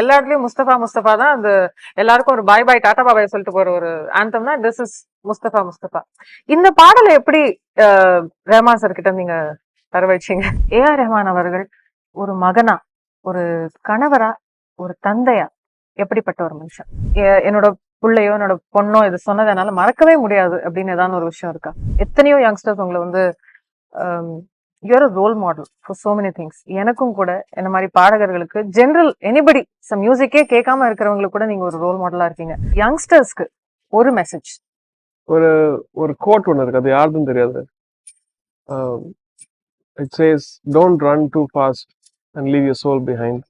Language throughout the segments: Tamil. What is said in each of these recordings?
எல்லா இடத்துலயும் முஸ்தபா முஸ்தபா தான். அந்த எல்லாருக்கும் ஒரு பாய் பாய் டாடா பாபாய் சொல்லிட்டு போற ஒரு ஆந்தம்னா திஸ் இஸ் முஸ்தபா முஸ்தபா. இந்த பாடலை எப்படி அஹ், ரஹ்மான் சார் கிட்ட நீங்க தர ஏ ஆர் ரஹ்மான் அவர்கள் ஒரு மகனா ஒரு கணவரா ஒரு தந்தையா? எப்படிப்பட்ட ஒரு மனுஷன்? என்னோட பிள்ளையோ என்னோட பொண்ணோ இது சொன்னது என்னால மறக்கவே முடியாது அப்படின்னு ஏதாவது ஒரு விஷயம் இருக்கா? எத்தனையோ யங்ஸ்டர்ஸ் உங்களை வந்து you're a role model for so many things எனக்கும் கூட என்ன மாதிரி பாடகர்களுக்கு ஜென்ரல் எனிபடி சம் மியூசிக்கே கேட்காம இருக்கிறவங்களுக்கு கூட நீங்க ஒரு ரோல் மாடலா இருக்கீங்க. யங்ஸ்டர்ஸ்க்கு ஒரு மெசேஜ் ஒரு ஒரு கோட் ஒன்று இருக்கு. அது யாருதுன்னு தெரியாது. It says don't run too fast and leave your soul behind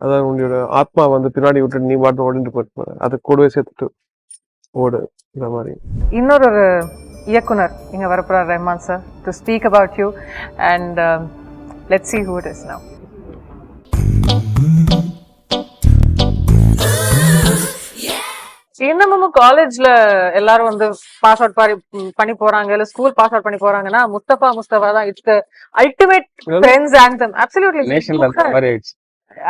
அதாவது உன்னோட ஆத்மா வந்து பின்னாடி விட்டு நீ பாட்டு ஓடிட்டு போயிட்டு அது கூடவே சேர்த்துட்டு ஓடு இந்த மாதிரி. இன்னொரு இயக்குனர் இங்க வரப்போறார் Rahman sir to speak about you and let see who it is now இன்னமும் காலேஜ்ல எல்லாரும் வந்து பாஸ் அவுட் பண்ணி போறாங்க இல்ல ஸ்கூல் பாஸ் அவுட் பண்ணி போறாங்கன்னா முஸ்தபா முஸ்தபா தான் it's ultimate friends anthem absolutely நேஷன்ல மாதிரி ஆயிடுச்சு.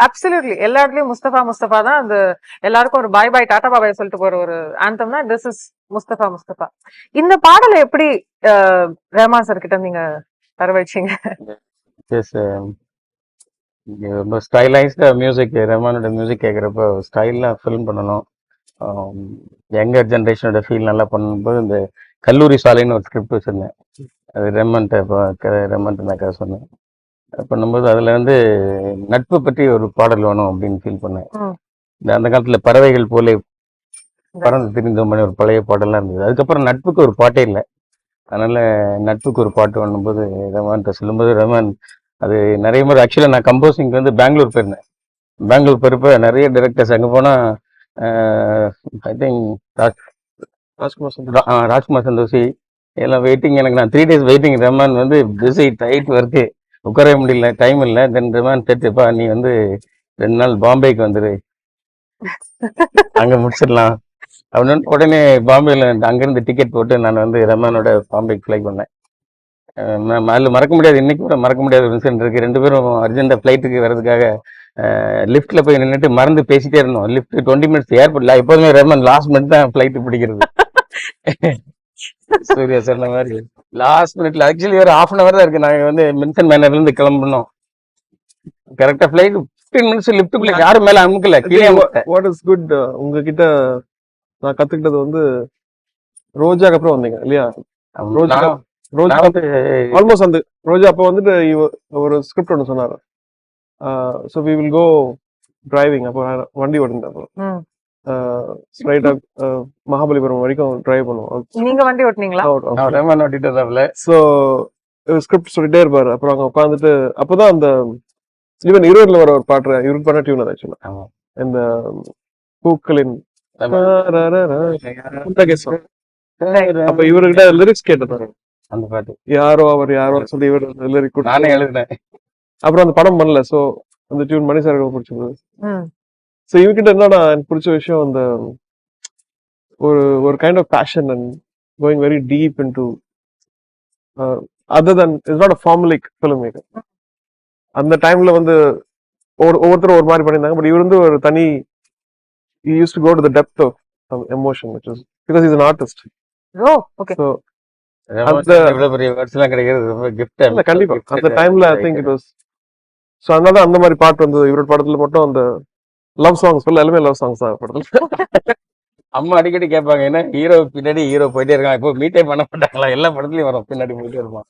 அப்சல்யூட்லி எல்லா இடத்துலயும் முஸ்தபா முஸ்தபா தான். அந்த எல்லாருக்கும் ஒரு பாய் பாய் டாடா பாபாய் சொல்லிட்டு போற ஒரு ஆந்தம்னா திஸ் இஸ் முஸ்தபா முஸ்தபா. இந்த பாடலை எப்படி ரேமா சார் கிட்ட நீங்க தர ரொம்ப ஸ்டைலைஸ்டா மியூசிக் ரஹ்மானோட மியூசிக் கேட்குறப்ப ஸ்டைலாக ஃபில்ம் பண்ணணும். யங்கர் ஜென்ரேஷனோட ஃபீல் நல்லா பண்ணும்போது இந்த கல்லூரி சாலைன்னு ஒரு ஸ்கிரிப்ட் வச்சுருந்தேன். அது ரெம்மன்ட்ட இப்போ ரெம்மன்ட்டு நான் கதை சொன்னேன். பண்ணும்போது அதில் வந்து நட்பு பற்றி ஒரு பாடல் வேணும் அப்படின்னு ஃபீல் பண்ணேன். இந்த அந்த காலத்தில் பறவைகள் போல பறந்து திரிந்தோம் ஒரு பழைய பாடலாம் இருந்தது. அதுக்கப்புறம் நட்புக்கு ஒரு பாட்டே இல்லை. அதனால நட்புக்கு ஒரு பாட்டு பண்ணும்போது ரஹ்மான்கிட்ட சொல்லும்போது ரஹ்மான் அது நிறைய முறை ஆக்சுவலாக நான் கம்போசிங்க்கு வந்து பெங்களூர் போயிருந்தேன். பெங்களூர் போயிருப்ப நிறைய டைரக்டர்ஸ் அங்கே போனால் ஐ திங்க் ராஜ் ராஜ்குமார் சந்தோஷ். ராஜ்குமார் சந்தோஷி எல்லாம் வெயிட்டிங் எனக்கு நான் த்ரீ டேஸ் வெயிட்டிங் ரஹ்மான் வந்து பிஸி டைட் ஒர்க்கு உட்காரவே முடியல டைம் இல்லை. தென் ரஹ்மான் தெரிச்சுப்பா நீ வந்து ரெண்டு நாள் பாம்பேக்கு வந்துரு. அங்க முடிச்சிடலாம். அப்படின்னு உடனே பாம்பேல அங்கிருந்து டிக்கெட் போட்டு நான் வந்து ரமானோட பாம்பேக்கு ஃப்ளை பண்ணேன். அதில் மறக்க முடியாது. இன்னைக்கு கூட மறக்க முடியாத ஒரு இன்சிடென்ட் இருக்கு. ரெண்டு பேரும் அர்ஜென்ட்டா ஃப்ளைட்டுக்கு வர்றதுக்காக லிஃப்ட்ல போய் நின்றுட்டு மறந்து பேசிட்டே இருந்தோம். லிஃப்ட் டுவெண்ட்டி மினிட்ஸ் ஏர்போர்ட்ல எப்போதுமே ரமன் லாஸ்ட் மினிட் தான் ஃப்ளைட்டு பிடிக்கிறது. சூர்யா சொன்ன மாதிரி. லாஸ்ட் மினிட்ல ஆக்சுவலி ஒரு ஹாஃப் அன் அவர் தான் இருக்கு. நாங்க வந்து மின்சன் மேனர்ல இருந்து கிளம்பணும் கரெக்டா ஃபிளைட் ஃபிஃப்டீன் மினிட்ஸ் லிஃப்ட்டுக்குள்ள யாரும் மேல அமுக்கல. கீழே. வாட் இஸ் குட் உங்ககிட்ட நான் கத்துக்கிட்டது வந்து ரோஜாக்கு அப்புறம் வந்தீங்க இல்லையா? ரோஜா ரோஜா வந்து ஆல்மோஸ்ட் அந்த ரோஜா அப்போ வந்துட்டு ஒரு ஸ்கிரிப்ட் ஒன்று சொன்னார். So we will go driving அப்போ வண்டி ஓட்டிருந்தேன் அப்போ. ஸ்ட்ரைட்டா மகாபலிபுரம் வரைக்கும் டிரைவ் பண்ணுவோம். நீங்க வண்டி ஓட்டுனீங்களா? நான் ரஹ்மான் ஓட்டிட்டு ஸோ ஸ்கிரிப்ட் சொல்லிட்டே இருப்பாரு. அப்புறம் அங்க உட்காந்துட்டு அப்போதான் அந்த ஈவன் இருவரில் வர ஒரு பாட்டு இவருக்கு பண்ண டியூன் அது ஆக்சுவலா. இந்த பூக்களின். அப்ப இவர்கிட்ட லிரிக்ஸ் கேட்டது அந்த பாட்டு. யாரோ அவர் யாரோ சொல்லி இவர் லிரிக் நானே எழுதினேன். அப்புறம் அந்த படம் பண்ணல. சோ அந்த டியூன் மணி சார் பிடிச்சது ம். ஸோ இவகிட்ட என்னன்னா எனக்கு பிடிச்ச விஷயம் அந்த ஒரு ஒரு kind of passion and going very deep into other than is not a formulaic film maker அந்த டைம்ல வந்து ஒரு ஒவ்வொருத்தரும் ஒரு மாதிரி பண்ணியிருந்தாங்க. பட் இவர் வந்து ஒரு தனி use to go to the depth of emotion which is because is an artist oh okay so அந்த- இவ்வளவு பெரிய வேர்ட்ஸ் எல்லாம் கிடைக்கிறது ரொம்ப கிஃப்ட் இல்ல கண்டிப்பா. அந்த டைம்ல I think it was so அதனால அந்த மாதிரி பாட்டு வந்து இவரோட படத்துல மட்டும் அந்த லவ் சாங்ஸ் ஃபுல்லா எல்லாமே லவ் சாங்ஸ் தான் படத்துல அம்மா அடிக்கடி கேட்பாங்க என்ன ஹீரோ பின்னாடி ஹீரோ போயிட்டே இருக்கான். இப்போ மீட்டே பண்ண மாட்டாங்களா? எல்லா படத்துலயும் வரும். பின்னாடி போயிட்டே இருப்பான்.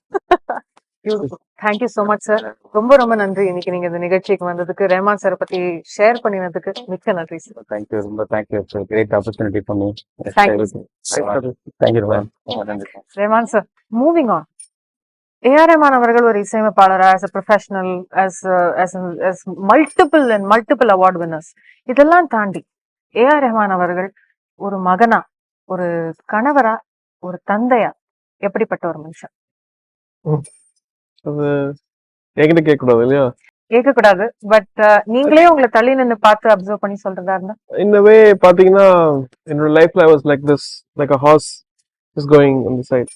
தேங்க்யூ so மச் சார் ரொம்ப ரொம்ப நன்றி. இன்னைக்கு நீங்க இந்த நிகழ்ச்சிக்கு வந்ததுக்கு. ரஹ்மான் சார் பத்தி ஷேர் பண்ணினதுக்கு மிக்க நன்றி சார் தேங்க்யூ ரொம்ப தேங்க்யூ கிரேட் ஆப்பர்ச்சுனிட்டி பண்ணி. தேங்க்யூ நன்றி Rahman sir moving on A R Rahman அவர்கள் ஒரு இசையமைப்பாளர் as a professional as as multiple and multiple award winners இதெல்லாம் தாண்டி ஏஆர் ரஹ்மான் அவர்கள் ஒரு மகனா ஒரு கணவரா ஒரு தந்தையா எப்படிப்பட்ட ஒரு மனுஷன்? அது என்கிட்ட கேட்க கூடாது இல்லையா? கேட்க கூடாது பட் நீங்களே உங்களை தள்ளி நின்னு பார்த்து அப்சர்வ் பண்ணி சொல்றதா இருந்தா? இந்த வே பாத்தீங்கன்னா என்னோட லைஃப்ல was like this like a horse is going இந்த சைட்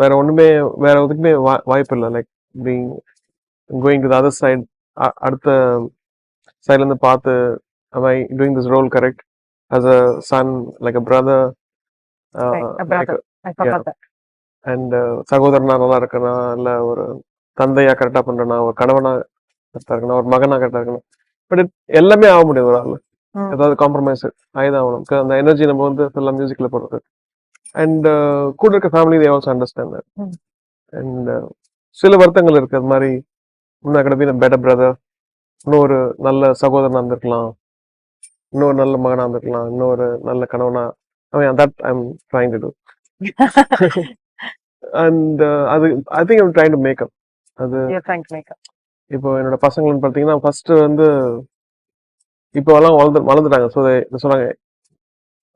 வேற ஒண்ணுமே வேற எதுக்குமே வா- வாய்ப்பு இல்லை. Like being going to other side அடுத்த சைட்ல இருந்து பார்த்து am I doing this role correct? As a son, like a brother, uh, Right, a like brother. I forgot that. And சகோதரனா நல்லா இருக்கனா? இல்ல ஒரு தந்தையா கரெக்டா பண்றனா? ஒரு கணவனா கரெக்டா இருக்கணும் ஒரு மகனா கரெக்டா இருக்கணும் பட் எல்லாமே ஆக முடியாது ஒரு ஆள். ஏதாவது காம்ப்ரமைஸ் ஆயிதான் ஆகணும். அந்த எனர்ஜி நம்ம வந்து ஃபுல்லா மியூசிக்ல போடுறது. அண்ட் கூட இருக்க family they also understand. And சில வருத்தங்கள் இருக்கு. அது மாதிரி இன்னும் கடை பீன் பெட்டர் பிரதர் இன்னொரு நல்ல சகோதரனா இருந்திருக்கலாம். இன்னொரு நல்ல மகனா இருந்திருக்கலாம். இன்னொரு நல்ல கணவனா. Mean that I am trying to do and அது I think I'm trying to make up அது. இப்போ என்னோட பசங்கள்னு பார்த்தீங்கன்னா ஃபர்ஸ்ட் வந்து இப்போ எல்லாம் வளர்ந்து வளர்ந்துட்டாங்க. ஸோ சொன்னாங்க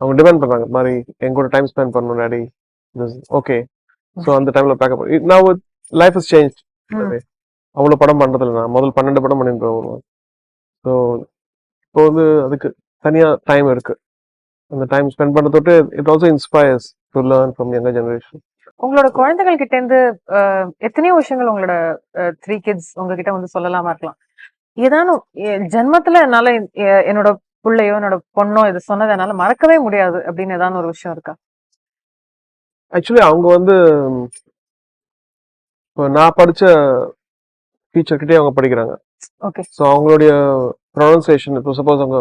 அவங்க டிபெண்ட் பண்றாங்க. மாதிரி என் கூட டைம் ஸ்பெண்ட் பண்ணணும் டாடி ஓகே ஸோ அந்த டைம்ல பேக்கப் நான் லைஃப் இஸ் சேஞ்ச். அவ்வளோ படம் பண்றதில்ல நான். முதல் பன்னெண்டு படம் பண்ணிட்டு வருவேன் ஸோ இப்போ வந்து அதுக்கு தனியா டைம் இருக்கு. அந்த டைம் ஸ்பெண்ட் பண்ண தொட்டு it also inspires to learn from younger generation உங்களோட குழந்தைகள் கிட்ட இருந்து எத்தனையோ விஷயங்கள் உங்களோட த்ரீ கிட்ஸ் உங்ககிட்ட வந்து சொல்லலாமா இருக்கலாம். ஏதானும் ஜென்மத்துல என்னால என்னோட பிள்ளையோ என்னோட பொண்ணோ இது சொன்னதை மறக்கவே முடியாது அப்படின்னு ஏதாவது ஒரு விஷயம் இருக்கா? ஆக்சுவலி அவங்க வந்து இப்போ நான் படிச்ச டீச்சர் கிட்டே அவங்க படிக்கிறாங்க. ஓகே ஸோ அவங்களுடைய ப்ரொனன்சியேஷன் இப்போ சப்போஸ் அவங்க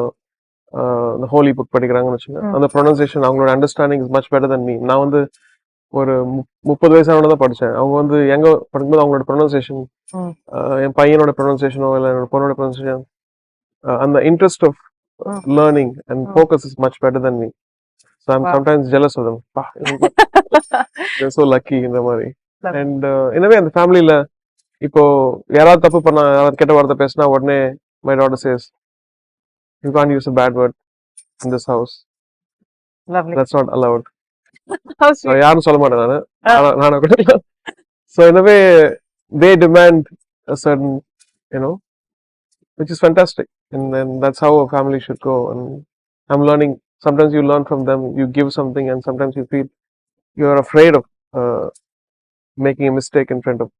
இந்த ஹோலி புக் படிக்கிறாங்கன்னு வச்சுக்கோங்க. அந்த ப்ரொனன்சியேஷன் அவங்களோட understanding is much better than me நான் வந்து ஒரு முப்பது வயசானவன தான் படித்தேன் அவங்க வந்து எங்க படிக்கும்போது அவங்களோட ப்ரொனன்சியேஷன். என் பையனோட ப்ரொனன்சியேஷனோ இல்லை என்னோட பொண்ணோட ப்ரொனன்சியேஷன் அந்த interest of hmm. Learning and hmm. Focus is much better than me so I'm Wow. Sometimes jealous of so lucky இந்த மாதிரி Love. அண்ட் எனவே அந்த ஃபேமிலியில இப்போ யாராவது தப்பு பண்ணா யாராவது கெட்ட வார்த்தை பேசினா உடனே my daughter says you can't use a bad word in this house lovely that's not allowed யாரும் சொல்ல மாட்டேன் நானு Ah. ஆனா- நானா கூட ஸோ எனவே they demand a certain you know which is fantastic and then that's how a family should go and i'm learning sometimes you learn from them you give something and sometimes you feel you're afraid of uh, making a mistake in front of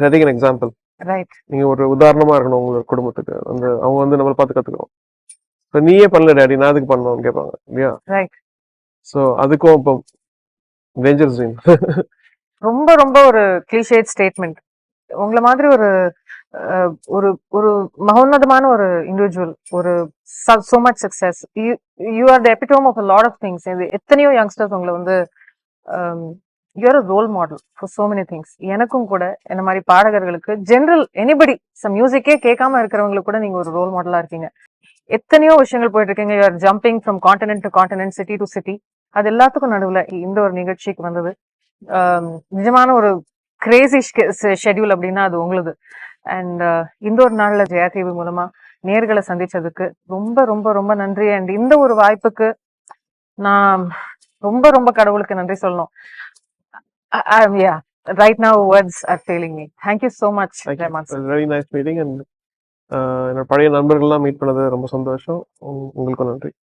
setting an example right நீங்க ஒரு உதாரணமா இருக்கணும் உங்களோட குடும்பத்துக்கு அந்த அவங்க வந்து நம்மளை பார்த்து கத்துக்கணும் இப்போ நீயே பண்ணல டேடி நான் அதுக்கு பண்ணணும்னு கேட்பாங்க இல்லையா ரைட் ஸோ அதுக்கும் இப்போ டேஞ்சர் ஜீன் ரொம்ப ரொம்ப ஒரு கிளிஷேட் ஸ்டேட்மெண்ட் உங்களை மாதிரி ஒரு அஹ், ஒரு ஒரு மகோன்னதமான ஒரு இண்டிவிஜுவல் ஒரு so much success you are the epitome of lot of things இது எத்தனையோ யங்ஸ்டர்ஸ் உங்களை வந்து you are a role model for so many things எனக்கும் கூட என்ன மாதிரி பாடகர்களுக்கு ஜென்ரல் எனிபடி சம் மியூசிக்கே கேட்காம இருக்கிறவங்களுக்கு கூட நீங்க ஒரு ரோல் மாடலா இருக்கீங்க எத்தனையோ விஷயங்கள் போயிட்டு இருக்கீங்க. You are jumping from continent to continent city to city அது எல்லாத்துக்கும் நடுவுல இந்த ஒரு நிகழ்ச்சிக்கு வந்தது. நிஜமான ஒரு கிரேசி ஷெட்யூல் அப்படின்னா அது உங்களுது. அண்ட் இந்த ஒரு நாள்ல ஜெயா டிவி மூலமா நேர்களை சந்திச்சதுக்கு ரொம்ப ரொம்ப ரொம்ப நன்றி. அண்ட் இந்த ஒரு வாய்ப்புக்கு நான் ரொம்ப ரொம்ப கடவுளுக்கு நன்றி சொல்லணும். Right now words are failing me thank you so much very nice meeting and என்னோட பழைய நண்பர்கள்லாம் மீட் பண்ணது ரொம்ப சந்தோஷம். உங்க- உங்களுக்கும் நன்றி.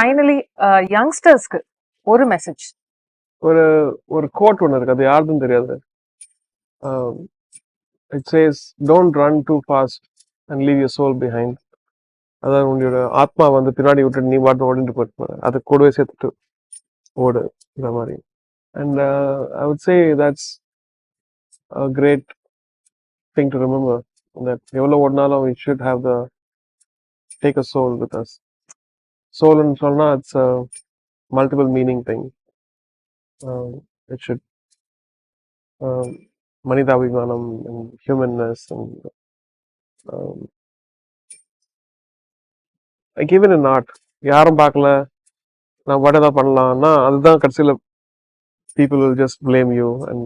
ஃபைனலி யங்ஸ்டர்ஸ்க்கு ஒரு மெசேஜ் ஒரு ஒரு கோட் ஒன்று இருக்கு. அது யாருதுன்னு தெரியாது. It says don't run too fast and leave your soul behind அதாவது உங்களோட ஆத்மா வந்து பின்னாடி விட்டுட்டு நீ பாட்டு ஓடிட்டு போயிட்டு போற அது கூடவே சேர்த்துட்டு ஓடு இந்த மாதிரி. And I would say that's great thing to remember that எவ்வளோ ஓடினாலும் we should have the take a soul with us சோல்னு சொன்னா it's multiple meaning thing um, it should um, மனிதாபிமானம் and humanness and um, like even in art யாரும் பார்க்கல நான் பாட்டு ஏதாவது பண்ணலாம்னா அதுதான் கடைசியில் people will just blame you and,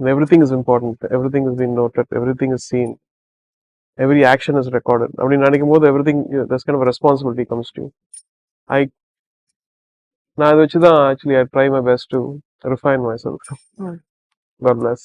and everything is important everything is being noted everything is seen every action is recorded அப்படின்னு நினைக்கும் போது everything this kind of a responsibility comes to you I நான் அதை வச்சு தான் actually I try my best to refine myself Mm. God bless